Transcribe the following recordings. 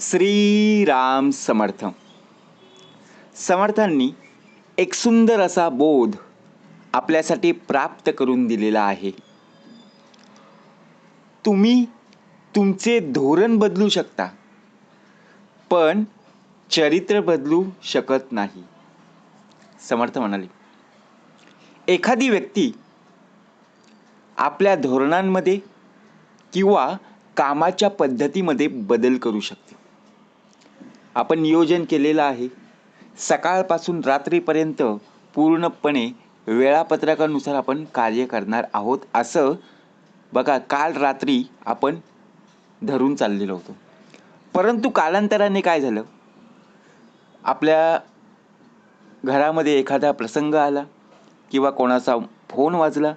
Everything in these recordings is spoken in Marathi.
श्रीराम समर्थ. समर्थांनी एक सुंदर असा बोध आपल्यासाठी प्राप्त करून दिलेला आहे. तुम्ही तुमचे धोरण बदलू शकता पण चरित्र बदलू शकत नाही. समर्थ म्हणाले एखादी व्यक्ती आपल्या धोरणांमध्ये किंवा कामाच्या पद्धतीमध्ये बदल करू शकते. आपण नियोजन केलेलं आहे. सकाळपासून रात्रीपर्यंत पूर्णपणे वेळापत्रकानुसार आपण कार्य करणार आहोत असं बघा काल रात्री आपण धरून चाललेलो होतो. परंतु कालांतराने काय झालं? आपल्या घरामध्ये एखादा प्रसंग आला किंवा कोणाचा फोन वाजला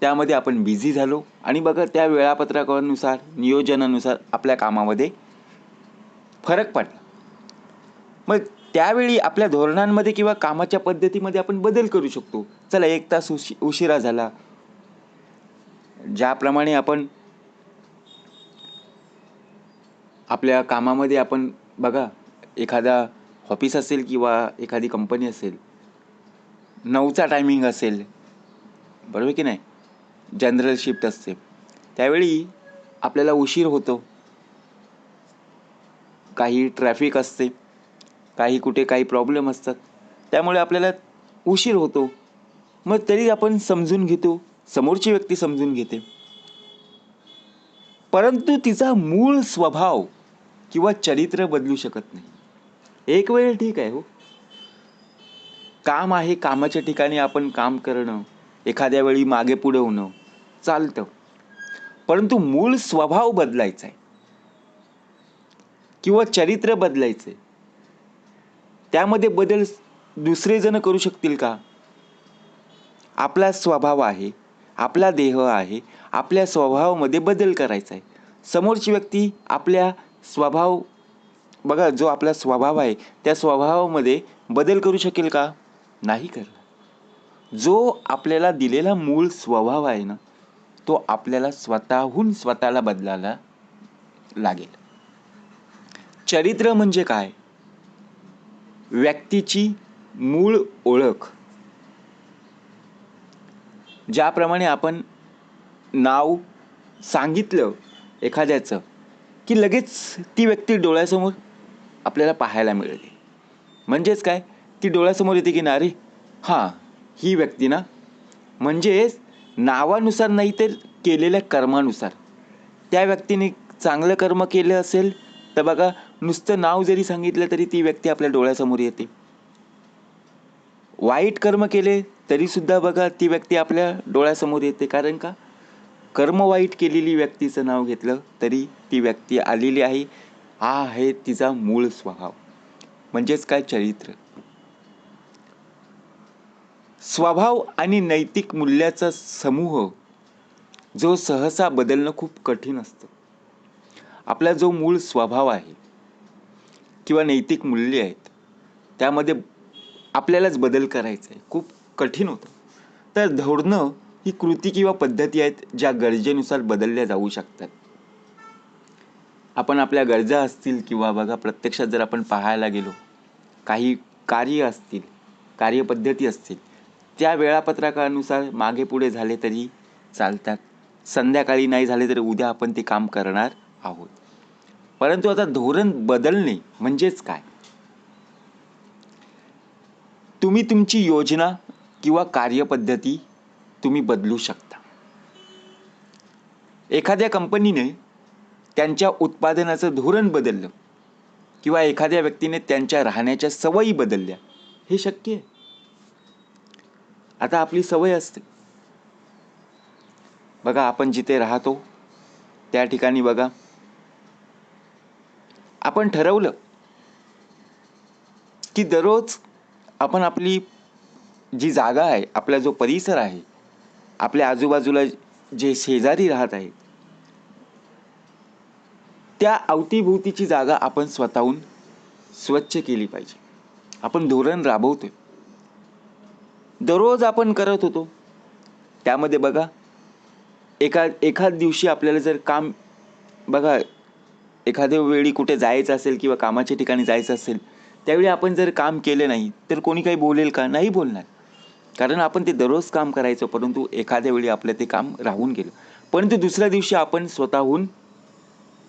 त्यामध्ये आपण बिझी झालो आणि बघा त्या वेळापत्रकानुसार नियोजनानुसार आपल्या कामामध्ये फरक पडला. मग त्यावेळी आपल्या धोरणांमध्ये किंवा कामाच्या पद्धतीमध्ये आपण बदल करू शकतो. चला एक तास उशी उशिरा झाला. ज्याप्रमाणे आपण आपल्या कामामध्ये आपण बघा एखादा ऑफिस असेल किंवा एखादी कंपनी असेल नऊचा टायमिंग असेल बरोबर की नाही? जनरल शिफ्ट असते. त्यावेळी आपल्याला उशीर होतो. काही ट्रॅफिक असते. काही कुठे काही प्रॉब्लेम असतात. त्यामुळे आपल्याला उशीर होतो. मग तरी आपण समजून घेतो. समोरची व्यक्ती समजून घेते. परंतु तिचा मूळ स्वभाव किंवा चरित्र बदलू शकत नाही. एक वेळ ठीक आहे हो. काम आहे कामाच्या ठिकाणी आपण काम करणं एखाद्या वेळी मागे पुढे होणं चालतं. परंतु मूळ स्वभाव बदलायचा आहे. किंवा चरित्र बदलायचं आहे. त्यामध्ये बदल दुसरे जण करू शकतील का? आपला स्वभाव आहे आपला देह आहे आपल्या स्वभावामध्ये बदल करायचा आहे. समोरची व्यक्ती आपल्या स्वभाव बघा जो आपला स्वभाव आहे त्या स्वभावामध्ये बदल करू शकेल का? नाही करणार. जो आपल्याला दिलेला मूळ स्वभाव आहे ना तो आपल्याला स्वतःहून स्वतःला बदलायला लागेल. चरित्र म्हणजे काय? व्यक्तीची मूळ ओळख. ज्याप्रमाणे आपण नाव सांगितलं एखाद्याचं की लगेच ती व्यक्ती डोळ्यासमोर आपल्याला पाहायला मिळते. म्हणजेच काय? ती डोळ्यासमोर येते की ना हां ही व्यक्ती ना? म्हणजेच नावानुसार नाही तर केलेल्या कर्मानुसार. त्या व्यक्तीने चांगलं कर्म केलं असेल तर बघा नुसतं नाव जरी सांगितलं तरी ती व्यक्ती आपल्या डोळ्यासमोर येते. वाईट कर्म केले तरीसुद्धा बघा ती व्यक्ती आपल्या डोळ्यासमोर येते. कारण का? कर्म वाईट केलेली व्यक्तीचं नाव घेतलं तरी ती व्यक्ती आलेली आहे. हा आहे तिचा मूळ स्वभाव. म्हणजेच काय? चरित्र. स्वभाव आणि नैतिक मूल्याचा समूह जो सहसा बदलणं खूप कठीण असतं. आपला जो मूळ स्वभाव आहे किंवा नैतिक मूल्य आहेत त्यामध्ये आपल्यालाच बदल करायचा आहे. खूप कठीण होतं. तर धोरणं ही कृती किंवा पद्धती आहेत ज्या गरजेनुसार बदलल्या जाऊ शकतात. आपण आपल्या गरजा असतील किंवा बघा प्रत्यक्षात जर आपण पाहायला गेलो काही कार्य असतील कार्यपद्धती असतील त्या वेळापत्रकानुसार मागे पुढे झाले तरी चालतात. संध्याकाळी नाही झाले तरी उद्या आपण ते काम करणार आहोत. परंतु आता धोरण बदलणे म्हणजेच काय? तुम्ही तुमची योजना किंवा कार्यपद्धती तुम्ही बदलू शकता. एखाद्या कंपनीने त्यांच्या उत्पादनाचं धोरण बदललं किंवा एखाद्या व्यक्तीने त्यांच्या राहण्याच्या सवयी बदलल्या हे शक्य आहे? आता आपली सवय असते. बघा आपण जिथे राहतो त्या ठिकाणी बघा आपण ठरवलं की दररोज आपण आपली जी जागा आहे आपला जो परिसर आहे आपल्या आजूबाजूला जे शेजारी राहत आहेत त्या अवतीभोवतीची जागा आपण स्वतःहून स्वच्छ केली पाहिजे. आपण धोरण राबवतोय. दररोज आपण करत होतो. त्यामध्ये बघा एका एखाद दिवशी आपल्याला जर काम बघा एखाद्या वेळी कुठे जायचं असेल किंवा कामाच्या ठिकाणी जायचं असेल त्यावेळी आपण जर काम केले नाही तर कोणी काही बोलेल का? नाही बोलणार. कारण आपण ते दररोज काम करायचो परंतु एखाद्या वेळी आपलं ते काम राहून गेलं. परंतु दुसऱ्या दिवशी आपण स्वतःहून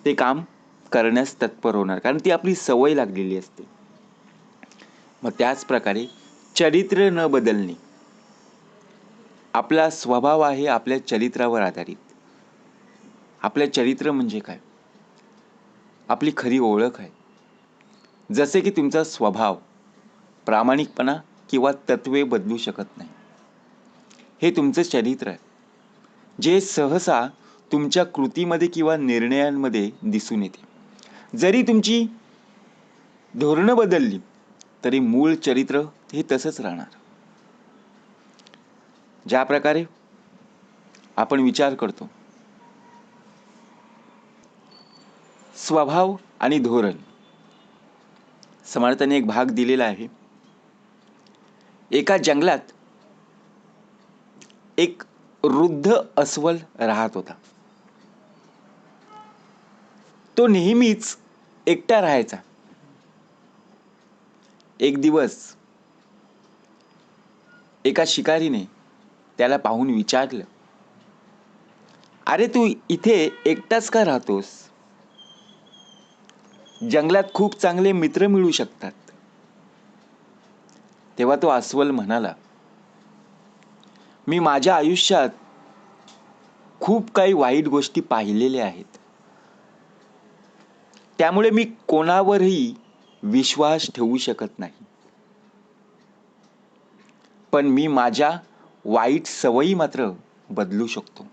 ते काम करण्यास तत्पर होणार कारण ती आपली सवय लागलेली असते. मग त्याच प्रकारे चरित्र न बदलणे. आपला स्वभाव आहे आपल्या चरित्रावर आधारित. आपलं चरित्र म्हणजे काय? आपली खरी ओळख आहे. जसे की तुमचा स्वभाव प्रामाणिकपणा किंवा तत्वे बदलू शकत नाही. हे तुमचं चरित्र आहे. जे सहसा तुमच्या कृतीमध्ये किंवा निर्णयांमध्ये दिसून येते. जरी तुमची धोरणं बदलली तरी मूळ चरित्र हे तसंच राहणार. ज्या प्रकारे आपण विचार करतो स्वभाव आणि धोरण. समर्थाने एक भाग दिलेला आहे. एका जंगलात एक वृद्ध अस्वल राहत होता. तो नेहमीच एकटा राहायचा. एक दिवस एका शिकारीने त्याला पाहून विचारलं अरे तू इथे एकटाच का राहतोस? जंगलात खूप चांगले मित्र मिळू शकतात. तेव्हा तो अस्वल म्हणाला मी माझ्या आयुष्यात खूप काही वाईट गोष्टी पाहिलेल्या आहेत. त्यामुळे मी कोणावरही विश्वास ठेवू शकत नाही. पण मी माझ्या वाईट सवयी मात्र बदलू शकतो.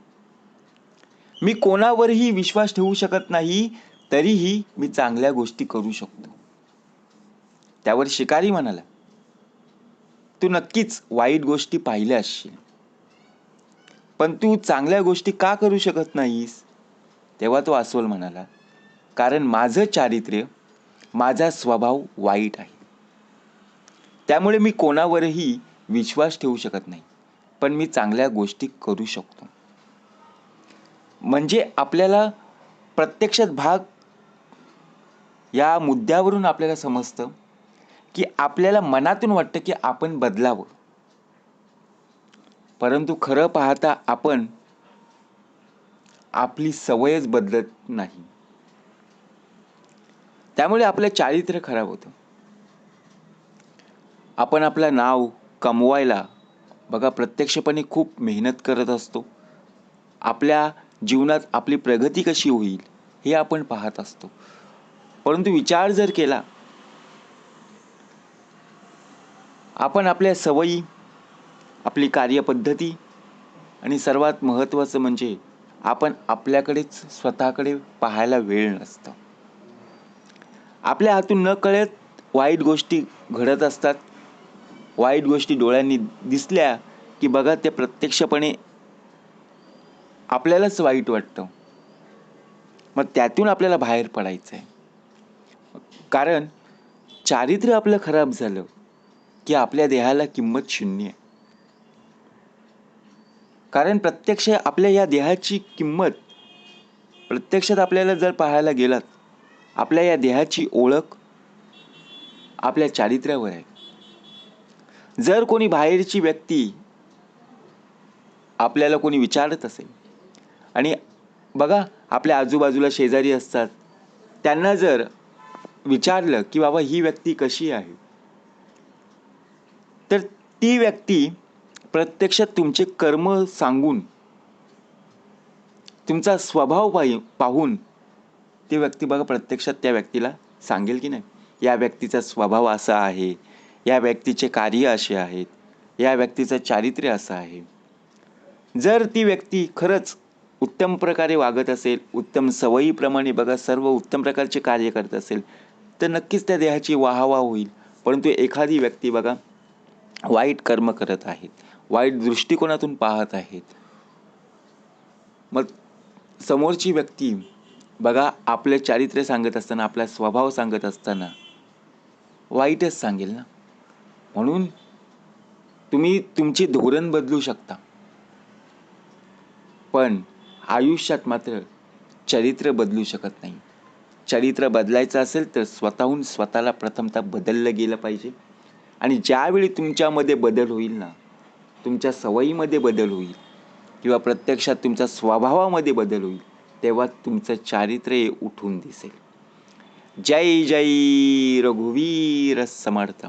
मी कोणावरही विश्वास ठेवू शकत नाही तरीही मी चांगल्या गोष्टी करू शकतो. त्यावर शिकारी म्हणाला तू नक्कीच वाईट गोष्टी पाहिल्या असशील. पण तू चांगल्या गोष्टी का करू शकत नाहीस? तेव्हा तो अस्वल म्हणाला कारण माझं चारित्र्य माझा स्वभाव वाईट आहे. त्यामुळे मी कोणावरही विश्वास ठेवू शकत नाही पण मी चांगल्या गोष्टी करू शकतो. म्हणजे आपल्याला प्रत्यक्षात भाग या मुद्द्यावरून आपल्याला समजतं की आपल्याला मनातून वाटतं की आपण बदलावं. परंतु खरं पाहता आपण आपली सवयच बदलत नाही. त्यामुळे आपलं चारित्र्य खराब होतं. आपण आपलं नाव कमवायला बघा प्रत्यक्षपणे खूप मेहनत करत असतो. आपल्या जीवनात आपली प्रगती कशी होईल हे आपण पाहत असतो. परंतु विचार जर केला आपण आपल्या सवयी आपली कार्यपद्धती आणि सर्वात महत्त्वाचं म्हणजे आपण आपल्याकडेच स्वतःकडे पाहायला वेळ नसतं. आपल्या हातून न कळत वाईट गोष्टी घडत असतात. वाईट गोष्टी डोळ्यांनी दिसल्या की बघा ते प्रत्यक्षपणे आपल्यालाच वाईट वाटतं. मग त्यातून आपल्याला बाहेर पडायचं आहे कारण चारित्र्य आपलं खराब झालं की आपल्या देहाला किंमत शून्य आहे. कारण प्रत्यक्ष आपल्या या देहाची किंमत प्रत्यक्षात आपल्याला जर पाहायला गेलात आपल्या या देहाची ओळख आपल्या चारित्र्यावर आहे. जर कोणी बाहेरची व्यक्ती आपल्याला कोणी विचारत असेल आणि बघा आपल्या आजूबाजूला शेजारी असतात त्यांना जर विचारलं की बाबा ही व्यक्ती कशी आहे? तर ती व्यक्ती प्रत्यक्षात तुमचे कर्म सांगून तुमचा स्वभाव पाहि पाहून ती व्यक्ती बघा प्रत्यक्षात त्या व्यक्तीला सांगेल की नाही. या व्यक्तीचा स्वभाव असा आहे या व्यक्तीचे कार्य असे आहेत या व्यक्तीचं चारित्र्य असं आहे. जर ती व्यक्ती खरंच उत्तम प्रकारे वागत असेल उत्तम सवयीप्रमाणे बघा सर्व उत्तम प्रकारचे कार्य करत असेल तर नक्कीच त्या देहाची वाहवा होईल. परंतु एखादी व्यक्ती बघा वाईट कर्म करत आहेत. वाईट दृष्टिकोनातून पाहत आहेत. मग समोरची व्यक्ती बघा आपले चारित्र्य सांगत असताना आपला स्वभाव सांगत असताना वाईटच सांगेल ना? म्हणून तुम्ही तुमचे धोरण बदलू शकता. पण आयुष्यात मात्र चरित्र बदलू शकत नाही. चरित्र बदलायचं असेल तर स्वतःहून स्वतःला प्रथमतः बदललं गेलं पाहिजे. आणि ज्यावेळी तुमच्यामध्ये बदल होईल ना तुमच्या सवयीमध्ये बदल होईल किंवा प्रत्यक्षात तुमच्या स्वभावामध्ये बदल होईल तेव्हा तुमचं चारित्र्य उठून दिसेल. जय जय रघुवीर समर्थ.